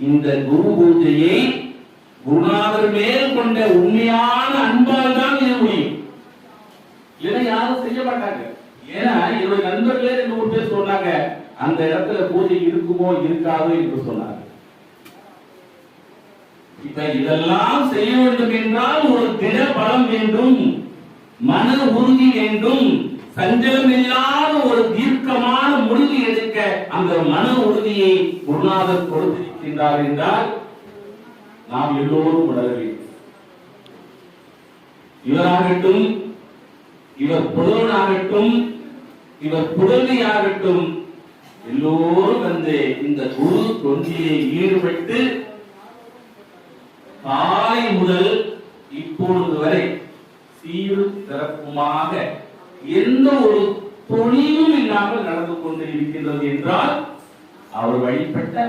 இந்த குரு பூஜையை குருநாதர் மேல் கொண்ட உண்மையான அன்பால் தான் இது முடியும். இதை யாரும் செய்ய மாட்டாங்க. ஏன்னா என்னுடைய நண்பர்களே ரெண்டு மூணு பேர் சொன்னாங்க அந்த இடத்துல பூஜை இருக்குமோ இருக்காதோ என்று சொன்னாங்க இப்ப இதெல்லாம் செய்ய வேண்டும் என்றால் ஒரு திட பலம் வேண்டும் மன உறுதி வேண்டும் சஞ்சலம் இல்லாத ஒரு தீர்ப்பு அந்த மன உறுதியை குருநாதர் கொடுத்திருக்கின்றார் என்றால் நாம் எல்லோரும் உணர வேண்டும். இவராகட்டும் இவர் புதவனாகட்டும் இவர் புதவியாகட்டும் எல்லோரும் வந்து இந்த குரு தொண்டிலே ஈடுபட்டு காலை முதல் இப்பொழுது வரை சீரும் சிறப்புமாக எந்த ஒரு துணிவும் இல்லாமல் நடந்து கொண்டு இருக்கின்றது என்றால் அவர் வழிபட்ட